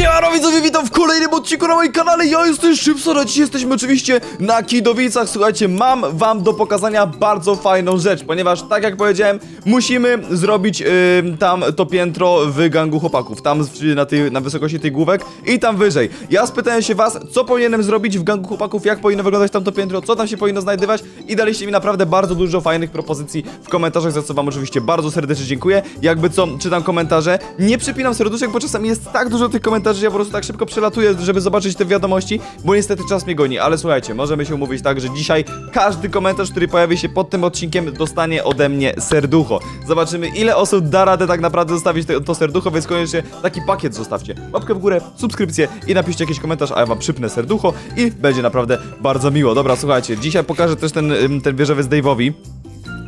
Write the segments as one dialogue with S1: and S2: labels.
S1: Siemano widzowie, witam w kolejnym odcinku na moim kanale, ja jestem Szybson, a dzisiaj jesteśmy oczywiście na Kidowicach. Słuchajcie, mam wam do pokazania bardzo fajną rzecz, ponieważ tak jak powiedziałem, musimy zrobić ym, tam to piętro w gangu chłopaków. Tam na, tej, na wysokości tych główek i tam wyżej. Ja spytałem się was, co powinienem zrobić w gangu chłopaków, jak powinno wyglądać tam to piętro, co tam się powinno znajdywać I daliście mi naprawdę bardzo dużo fajnych propozycji w komentarzach, za co wam oczywiście bardzo serdecznie dziękuję. Jakby co, czytam komentarze, nie przypinam serduszek, bo czasami jest tak dużo tych komentarzy, że ja po prostu tak szybko przelatuję, żeby zobaczyć te wiadomości, bo niestety czas mnie goni, ale słuchajcie, możemy się umówić tak, że dzisiaj każdy komentarz, który pojawi się pod tym odcinkiem, dostanie ode mnie serducho. Zobaczymy, ile osób da radę tak naprawdę zostawić te, to serducho, więc koniecznie taki pakiet zostawcie. Łapkę w górę, subskrypcję i napiszcie jakiś komentarz, a ja wam przypnę serducho i będzie naprawdę bardzo miło. Dobra, słuchajcie, dzisiaj pokażę też ten, ten wieżowiec Dave'owi.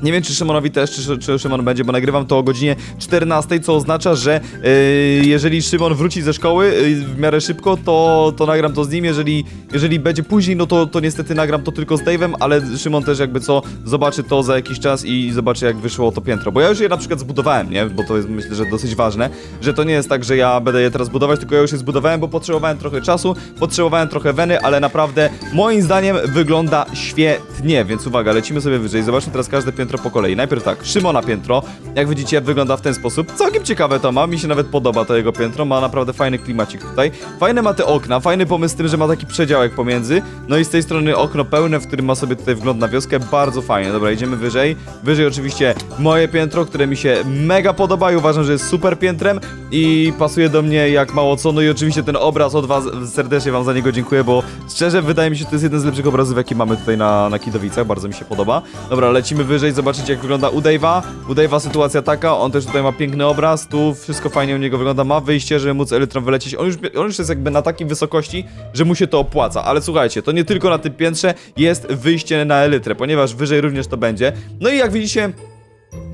S1: Nie wiem, czy Szymonowi też, czy, czy Szymon będzie, bo nagrywam to o godzinie 14, co oznacza, że yy, jeżeli Szymon wróci ze szkoły yy, w miarę szybko, to, to nagram to z nim. Jeżeli, jeżeli będzie później, no to, to niestety nagram to tylko z Dave'em, ale Szymon też jakby co zobaczy to za jakiś czas i zobaczy, jak wyszło to piętro. Bo ja już je na przykład zbudowałem, nie? Bo to jest myślę, że dosyć ważne, że to nie jest tak, że ja będę je teraz budować, tylko ja już je zbudowałem, bo potrzebowałem trochę czasu, potrzebowałem trochę weny, ale naprawdę moim zdaniem wygląda świetnie, więc uwaga, lecimy sobie wyżej. Zobaczmy teraz każde piętro po kolei. Najpierw tak, Szymona piętro, jak widzicie wygląda w ten sposób. Całkiem ciekawe to ma, mi się nawet podoba to jego piętro, ma naprawdę fajny klimacik tutaj. Fajne ma te okna, fajny pomysł z tym, że ma taki przedziałek pomiędzy. No i z tej strony okno pełne, w którym ma sobie tutaj wgląd na wioskę, bardzo fajnie. Dobra, idziemy wyżej. Wyżej oczywiście moje piętro, które mi się mega podoba i uważam, że jest super piętrem i pasuje do mnie jak mało co. No i oczywiście ten obraz od was, serdecznie wam za niego dziękuję, bo szczerze wydaje mi się, że to jest jeden z lepszych obrazów, jaki mamy tutaj na, na Kidowicach, bardzo mi się podoba. Dobra, lecimy wyżej, zobaczyć jak wygląda u Dave'a. U Dave'a sytuacja taka, on też tutaj ma piękny obraz, tu wszystko fajnie u niego wygląda, ma wyjście, żeby móc elytrą wylecieć. On już, on już jest jakby na takiej wysokości, że mu się to opłaca, ale słuchajcie, to nie tylko na tym piętrze jest wyjście na elytrę, ponieważ wyżej również to będzie. No i jak widzicie,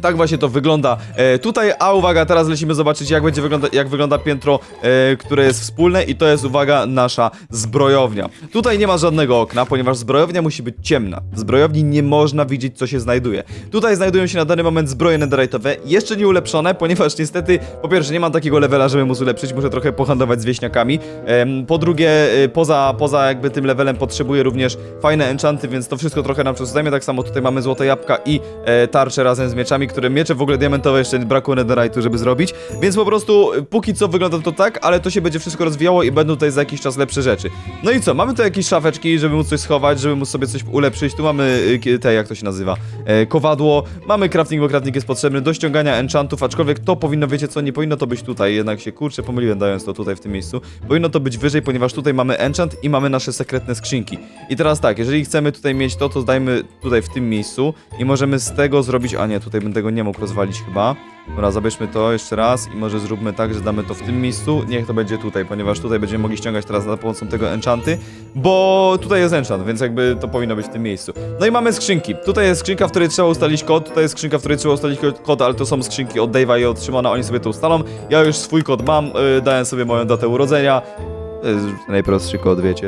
S1: tak właśnie to wygląda e, tutaj, a uwaga, teraz lecimy zobaczyć jak będzie wygląda, jak wygląda piętro, e, które jest wspólne i to jest, uwaga, nasza zbrojownia. Tutaj nie ma żadnego okna, ponieważ zbrojownia musi być ciemna. W zbrojowni nie można widzieć, co się znajduje. Tutaj znajdują się na dany moment zbroje netherite'owe, jeszcze nie ulepszone, ponieważ niestety, po pierwsze, nie mam takiego levela, żeby móc ulepszyć, muszę trochę pohandlować z wieśniakami. Em, po drugie, e, poza, poza jakby tym levelem potrzebuję również fajne enchanty, więc to wszystko trochę nam czasu zajmie. Tak samo tutaj mamy złote jabłka i e, tarcze razem z mieczami, które miecze w ogóle diamentowe jeszcze brakło netherite'u, żeby zrobić. Więc po prostu e, póki co wygląda to tak, ale to się będzie wszystko rozwijało i będą tutaj za jakiś czas lepsze rzeczy. No i co? Mamy tu jakieś szafeczki, żeby móc coś schować, żeby móc sobie coś ulepszyć. Tu mamy kie- te, jak to się nazywa, e, kowadło. Mamy crafting, bo crafting jest potrzebny do ściągania enchantów, aczkolwiek to powinno, wiecie co, nie powinno to być tutaj, jednak się kurczę pomyliłem dając to tutaj w tym miejscu. Powinno to być wyżej, ponieważ tutaj mamy enchant i mamy nasze sekretne skrzynki. I teraz tak, jeżeli chcemy tutaj mieć to, to dajmy tutaj w tym miejscu i możemy z tego zrobić, a nie, tutaj bym tego nie mógł rozwalić chyba. Dobra, zabierzmy to jeszcze raz i może zróbmy tak, że damy to w tym miejscu. Niech to będzie tutaj, ponieważ tutaj będziemy mogli ściągać teraz za pomocą tego enchanty, bo tutaj jest enchant, więc jakby to powinno być w tym miejscu. No i mamy skrzynki. Tutaj jest skrzynka, w której trzeba ustalić kod, tutaj jest skrzynka, w której trzeba ustalić ko- kod, ale to są skrzynki od Dave'a i od Szymona, oni sobie to ustalą. Ja już swój kod mam, yy, dałem sobie moją datę urodzenia. To jest najprostszy kod, wiecie,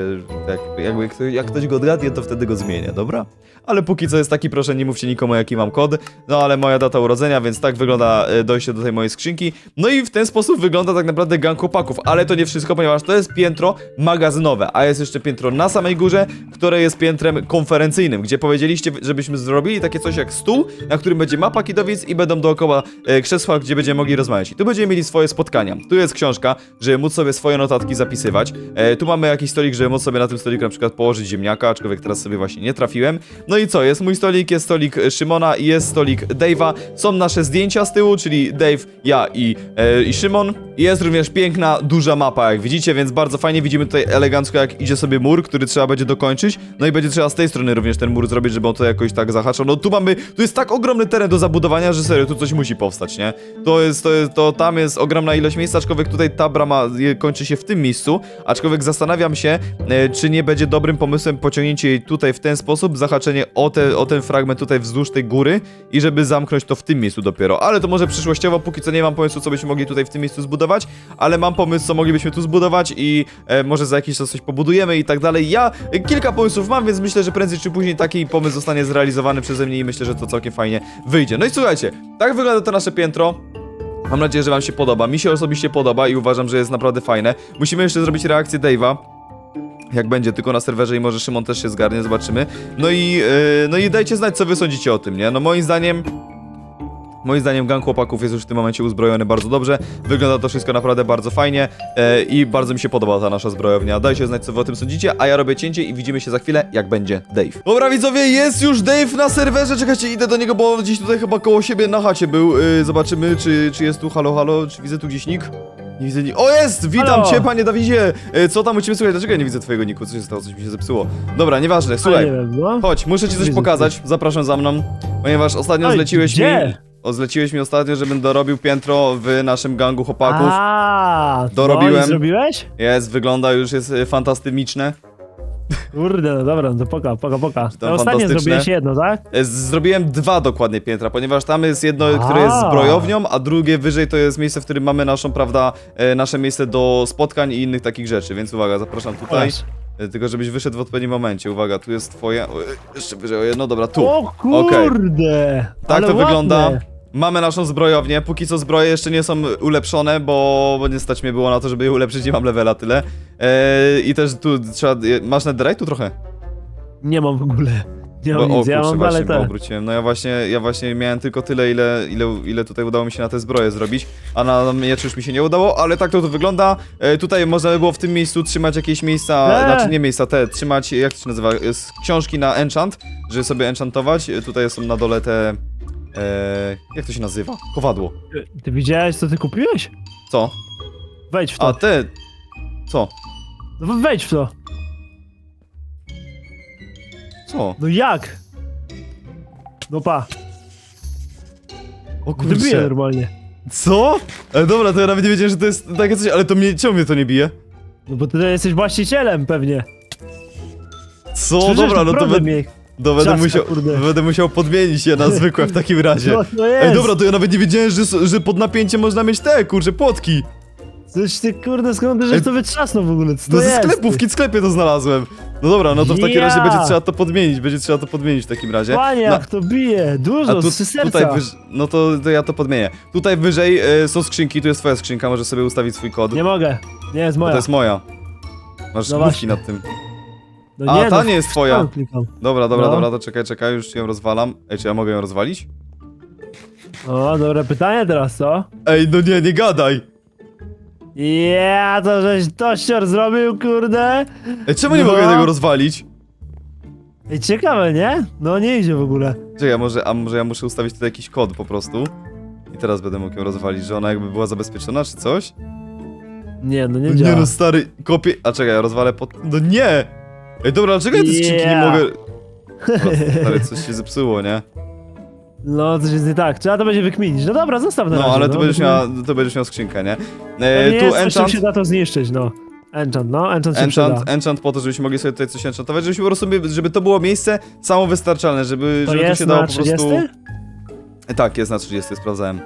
S1: jak, jakby jak ktoś go odgadnie, to wtedy go zmienię, dobra? Ale póki co jest taki, proszę nie mówcie nikomu jaki mam kod, no ale moja data urodzenia, więc tak wygląda e, dojście do tej mojej skrzynki. No i w ten sposób wygląda tak naprawdę gang chłopaków, ale to nie wszystko, ponieważ to jest piętro magazynowe, a jest jeszcze piętro na samej górze, które jest piętrem konferencyjnym, gdzie powiedzieliście, żebyśmy zrobili takie coś jak stół, na którym będzie mapa Kidowic i będą dookoła e, krzesła, gdzie będziemy mogli rozmawiać. I tu będziemy mieli swoje spotkania. Tu jest książka, żeby móc sobie swoje notatki zapisywać. E, tu mamy jakiś stolik, żeby móc sobie na tym stoliku na przykład położyć ziemniaka, aczkolwiek teraz sobie właśnie nie trafiłem. No i co, jest mój stolik, jest stolik Szymona i jest stolik Dave'a. Są nasze zdjęcia z tyłu, czyli Dave, ja i, e, i Szymon. Jest również piękna, duża mapa, jak widzicie, więc bardzo fajnie widzimy tutaj elegancko, jak idzie sobie mur, który trzeba będzie dokończyć. No i będzie trzeba z tej strony również ten mur zrobić, żeby on to jakoś tak zahaczał. No tu mamy, tu jest tak ogromny teren do zabudowania, że serio, tu coś musi powstać, nie? To jest, to jest, to tam jest ogromna ilość miejsca, aczkolwiek tutaj ta brama kończy się w tym miejscu, aczkolwiek zastanawiam się, e, czy nie będzie dobrym pomysłem pociągnięcie jej tutaj w ten sposób, zahaczenie o, te, o ten fragment tutaj wzdłuż tej góry i żeby zamknąć to w tym miejscu dopiero. Ale to może przyszłościowo, póki co nie mam pomysłu, co byśmy mogli tutaj w tym miejscu zbudować, ale mam pomysł, co moglibyśmy tu zbudować i e, może za jakiś czas coś pobudujemy i tak dalej. Ja e, kilka pomysłów mam, więc myślę, że prędzej czy później taki pomysł zostanie zrealizowany przeze mnie i myślę, że to całkiem fajnie wyjdzie. No i słuchajcie, tak wygląda to nasze piętro. Mam nadzieję, że wam się podoba. Mi się osobiście podoba i uważam, że jest naprawdę fajne. Musimy jeszcze zrobić reakcję Dave'a. Jak będzie tylko na serwerze i może Szymon też się zgarnie, zobaczymy. No i, yy, no i dajcie znać, co wy sądzicie o tym, nie? No moim zdaniem... Moim zdaniem gang chłopaków jest już w tym momencie uzbrojony bardzo dobrze. Wygląda to wszystko naprawdę bardzo fajnie e, i bardzo mi się podoba ta nasza zbrojownia. Dajcie znać, co wy o tym sądzicie, a ja robię cięcie i widzimy się za chwilę, jak będzie Dave. Dobra widzowie, jest już Dave na serwerze. Czekajcie, idę do niego, bo on gdzieś tutaj chyba koło siebie na chacie był. E, zobaczymy, czy, czy jest tu. Halo, halo, czy widzę tu gdzieś nick? Nie widzę nick. O jest! Witam
S2: Halo.
S1: cię, panie Dawidzie! E, co tam u ciebie? Dlaczego ja nie widzę twojego nicku? Co się stało? Coś mi się zepsuło. Dobra, nieważne, słuchaj.
S2: nie wiem, no.
S1: Chodź, muszę ci coś
S2: Widzę
S1: pokazać. Zapraszam za mną. Ponieważ ostatnio
S2: Oj,
S1: zleciłeś
S2: gdzie?
S1: O, zleciłeś mi ostatnio, żebym dorobił piętro w naszym gangu chłopaków.
S2: A,
S1: Dorobiłem.
S2: Zrobiłeś?
S1: Jest, wygląda już, jest y, fantastyczne.
S2: Kurde, no dobra, no to poka, poka, poka. To ostatnio
S1: fantastyczne?
S2: zrobiłeś jedno, tak?
S1: Z- Zrobiłem dwa dokładnie piętra, ponieważ tam jest jedno,
S2: A.
S1: które jest zbrojownią, a drugie wyżej to jest miejsce, w którym mamy naszą, prawda, e, nasze miejsce do spotkań i innych takich rzeczy, więc uwaga, zapraszam tutaj.
S2: Masz.
S1: E, Tylko żebyś wyszedł w odpowiednim momencie. Uwaga, tu jest twoje. O, e, jeszcze wyżej o jedno, dobra, tu.
S2: O
S1: Okej.
S2: kurde!
S1: Tak
S2: ale
S1: to wygląda. Mamy naszą zbrojownię. Póki co zbroje jeszcze nie są ulepszone, bo, bo nie stać mnie było na to, żeby je ulepszyć, nie mam levela tyle. Eee, I też tu trzeba. Masz tu trochę?
S2: Nie mam w ogóle. Nie
S1: Bo,
S2: mam nic, ja
S1: kurczę,
S2: mam
S1: właśnie, bo obróciłem. No ja właśnie, ja właśnie miałem tylko tyle, ile, ile, ile tutaj udało mi się na te zbroje zrobić, a na miecz już mi się nie udało, ale tak to, to wygląda. E, tutaj można by było w tym miejscu trzymać jakieś miejsca,
S2: Eee.
S1: znaczy nie miejsca, te, trzymać, jak to się nazywa, książki na enchant, żeby sobie enchantować. E, Tutaj są na dole te, e, jak to się nazywa? Kowadło.
S2: Ty widziałeś, co ty kupiłeś?
S1: Co?
S2: Wejdź w to.
S1: A te, co?
S2: No wejdź w to.
S1: Co?
S2: No jak? No pa.
S1: O
S2: Gdy bije
S1: kurczę.
S2: normalnie.
S1: Co? E, dobra, to ja nawet nie wiedziałem, że to jest takie coś, ale to mnie, mnie to nie bije?
S2: No bo ty jesteś właścicielem pewnie.
S1: Co?
S2: Przecież
S1: dobra, no to be. To będę, musiał,
S2: kurde.
S1: będę musiał podmienić je na zwykłe w takim razie.
S2: No to jest.
S1: Ej, dobra, to ja nawet nie wiedziałem, że, s- że pod napięciem można mieć te, kurczę, płotki.
S2: Coś ty kurde skąd żeś
S1: Ej,
S2: to wytrzasnął w ogóle? Co
S1: No
S2: to
S1: ze
S2: jest?
S1: sklepu, w kit sklepie to znalazłem. No dobra, no to w takim
S2: Ja.
S1: razie będzie trzeba to podmienić, będzie trzeba to podmienić w takim razie.
S2: Panie,
S1: No,
S2: jak to bije! Dużo,
S1: tu,
S2: trzy serca.
S1: tutaj wyż... No to, to ja to podmienię. Tutaj wyżej e, są skrzynki, tu jest twoja skrzynka, możesz sobie ustawić swój kod.
S2: Nie mogę. Nie jest
S1: Bo
S2: moja.
S1: to jest moja. Masz
S2: No
S1: główki
S2: właśnie.
S1: nad tym.
S2: No
S1: A, ta
S2: no,
S1: nie jest twoja.
S2: tam klikam.
S1: Dobra, dobra,
S2: No.
S1: dobra, to czekaj, czekaj, już ją rozwalam. Ej, czy ja mogę ją rozwalić?
S2: O, dobre pytanie teraz, co?
S1: Ej, no nie, nie gadaj!
S2: Ja, to żeś tościor zrobił, kurde.
S1: Ej, czemu nie
S2: No.
S1: mogę tego rozwalić?
S2: Ej, ciekawe, nie? No nie idzie w ogóle.
S1: Czekaj, a może, a może ja muszę ustawić tutaj jakiś kod po prostu? I teraz będę mógł ją rozwalić, że ona jakby była zabezpieczona, czy coś?
S2: Nie, no nie
S1: No
S2: działa.
S1: nie no, stary, kopię... A czekaj, ja rozwalę pod... No nie! Ej, dobra, dlaczego ja te skrzynki nie
S2: Yeah.
S1: mogę... Dobra, stary, coś się zepsuło, nie?
S2: No, coś jest nie tak. Trzeba to będzie wykminić. No dobra, zostaw na
S1: No,
S2: razie,
S1: ale to będziesz,
S2: wykmin-
S1: miała, to będziesz miał skrzynkę, nie? E,
S2: nie
S1: tu enchant,
S2: się da to zniszczyć, no. Enchant, no, enchant się
S1: enchant,
S2: przyda.
S1: enchant po to, żebyśmy mogli sobie tutaj coś enchantować, żebyśmy po prostu, żeby to było miejsce samowystarczalne, żeby,
S2: To
S1: żeby tu
S2: jest
S1: się dało
S2: na
S1: po prostu...
S2: 30?
S1: Tak, jest na 30, sprawdzałem.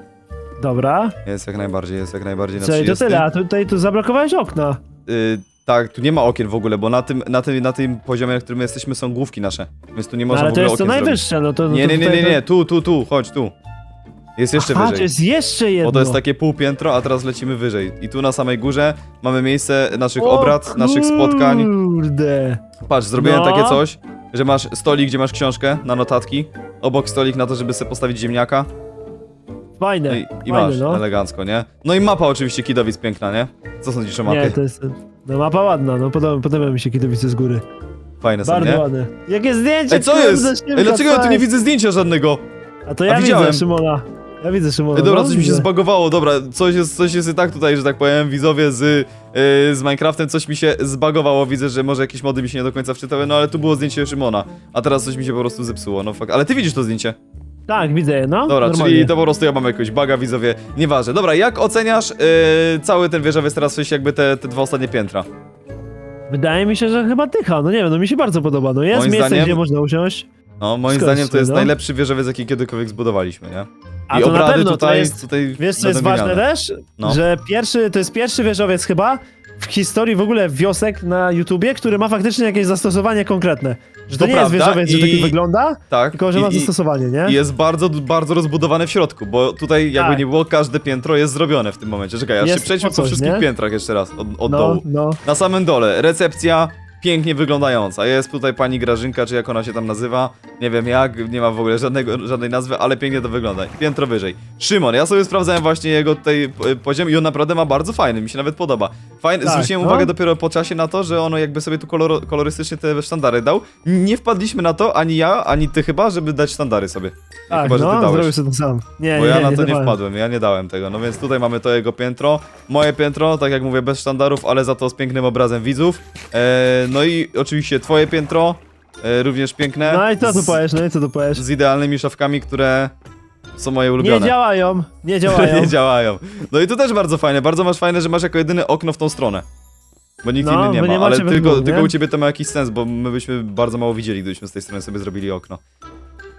S2: Dobra.
S1: Jest jak najbardziej, jest jak najbardziej na
S2: Co, i
S1: 30.
S2: to tyle, a tutaj tu zablokowałeś okna.
S1: Y, tak, tu nie ma okien w ogóle, bo na tym, na tym, na tym poziomie, na którym my jesteśmy, są główki nasze. Więc tu nie
S2: No,
S1: można
S2: ale
S1: w
S2: to
S1: ogóle
S2: jest to
S1: okien zrobić.
S2: najwyższe, no to...
S1: Nie, nie, nie, nie, nie, tu, tu, tu, chodź tu. Jest jeszcze
S2: Aha, to
S1: wyżej.
S2: jest jeszcze jedno.
S1: Bo to jest takie półpiętro, a teraz lecimy wyżej. I tu na samej górze mamy miejsce naszych
S2: O
S1: obrad, naszych spotkań.
S2: Kurde.
S1: Patrz, zrobiłem
S2: No.
S1: takie coś, że masz stolik, gdzie masz książkę na notatki. Obok stolik na to, żeby sobie postawić ziemniaka.
S2: Fajne.
S1: No i, i
S2: Fajne,
S1: masz,
S2: no.
S1: elegancko, nie? No i mapa oczywiście Kidowic piękna, nie? Co sądzisz o mapie?
S2: Nie, to jest... No mapa ładna, no podoba, podoba mi się Kidowice z góry.
S1: Fajne są,
S2: Bardzo
S1: nie?
S2: ładne. Jakie zdjęcie,
S1: Ej, co
S2: kurde,
S1: jest? Ej, dlaczego ja tu nie widzę zdjęcia żadnego?
S2: A to ja
S1: widziałem.
S2: widzę Szymona. Ja widzę Szymona.
S1: Ej, dobra,
S2: no,
S1: coś mi się
S2: widzę.
S1: zbagowało, dobra, coś jest, coś jest i tak tutaj, że tak powiem, widzowie z, yy, z Minecraftem, coś mi się zbagowało, widzę, że może jakieś mody mi się nie do końca wczytały, no ale tu było zdjęcie Szymona, a teraz coś mi się po prostu zepsuło, no fuck, ale ty widzisz to zdjęcie?
S2: Tak, widzę je, no.
S1: Dobra,
S2: normalnie.
S1: czyli to po prostu ja mam jakiegoś baga, widzowie, nieważne. Dobra, jak oceniasz yy, cały ten wieżowiec teraz, w sensie jakby te, te dwa ostatnie piętra?
S2: Wydaje mi się, że chyba dycha, no nie wiem, no mi się bardzo podoba. No jest
S1: Moim
S2: miejsce,
S1: zdaniem-
S2: gdzie można usiąść.
S1: No, moim
S2: Zgadza
S1: zdaniem to jest
S2: no.
S1: najlepszy wieżowiec, jaki kiedykolwiek zbudowaliśmy, nie?
S2: A
S1: I
S2: to na
S1: obrady
S2: pewno
S1: tutaj,
S2: to jest...
S1: tutaj
S2: Wiesz co jest
S1: będą
S2: ważne też?
S1: No.
S2: Że pierwszy, to jest pierwszy wieżowiec chyba, w historii w ogóle wiosek na YouTubie, który ma faktycznie jakieś zastosowanie konkretne. Że to,
S1: To
S2: nie jest
S1: prawda
S2: wieżowiec, że
S1: i-
S2: taki wygląda,
S1: Tak.
S2: tylko że ma
S1: i-
S2: zastosowanie, nie?
S1: I jest bardzo, bardzo rozbudowane w środku, bo tutaj jakby
S2: Tak.
S1: nie było, każde piętro jest zrobione w tym momencie. Czekaj, aż się przejdźmy
S2: po
S1: po
S2: coś,
S1: wszystkich
S2: nie?
S1: piętrach jeszcze raz, od, od
S2: no,
S1: dołu.
S2: no.
S1: Na samym dole, recepcja pięknie wyglądająca. Jest tutaj pani Grażynka, czy jak ona się tam nazywa. Nie wiem jak, nie ma w ogóle żadnego, żadnej nazwy, ale pięknie to wygląda. Piętro wyżej. Szymon, ja sobie sprawdzałem właśnie jego tutaj poziom i on naprawdę ma bardzo fajny, mi się nawet podoba. Fajny,
S2: Tak,
S1: zwróciłem
S2: no.
S1: uwagę dopiero po czasie na to, że ono jakby sobie tu koloro, kolorystycznie te sztandary dał. Nie wpadliśmy na to, ani ja, ani ty chyba, żeby dać sztandary sobie.
S2: Tak,
S1: chyba, że ty
S2: no,
S1: dałeś.
S2: zrobił sobie to sam. Nie,
S1: Bo
S2: nie,
S1: ja na to nie
S2: dawałem.
S1: wpadłem, ja nie dałem tego. No więc tutaj mamy to jego piętro. Moje piętro, tak jak mówię, bez sztandarów, ale za to z pięknym obrazem widzów. E, no i oczywiście twoje piętro, e, również piękne.
S2: No i co tu
S1: z,
S2: powiesz, no i co tu powiesz?
S1: z idealnymi szafkami, które są moje
S2: Nie
S1: ulubione.
S2: działają, nie
S1: Które
S2: działają.
S1: nie działają. No i to też bardzo fajne. Bardzo masz fajne, że masz jako jedyny okno w tą stronę. Bo nikt
S2: No,
S1: inny nie ma,
S2: nie macie
S1: ale
S2: we
S1: tylko,
S2: dwóch,
S1: tylko
S2: nie?
S1: u ciebie to ma jakiś sens, bo my byśmy bardzo mało widzieli, gdybyśmy z tej strony sobie zrobili okno.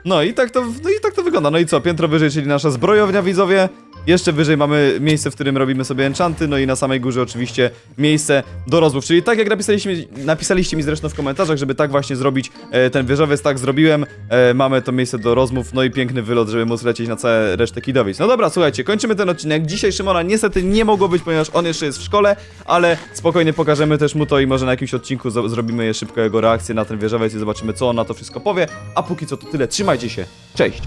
S1: No i tak to, no i tak to wygląda. No i co, piętro wyżej, czyli nasza zbrojownia, widzowie. Jeszcze wyżej mamy miejsce, w którym robimy sobie enchanty, no i na samej górze oczywiście miejsce do rozmów. Czyli tak jak napisaliśmy, napisaliście mi zresztą w komentarzach, żeby tak właśnie zrobić e, ten wieżowiec, tak zrobiłem. E, mamy to miejsce do rozmów, no i piękny wylot, żeby móc lecieć na całe resztę Kidowic. No dobra, słuchajcie, kończymy ten odcinek. Dzisiaj Szymona niestety nie mogło być, ponieważ on jeszcze jest w szkole, ale spokojnie pokażemy też mu to i może na jakimś odcinku zrobimy szybko jego reakcję na ten wieżowiec i zobaczymy, co on na to wszystko powie. A póki co to tyle, trzymajcie się, cześć!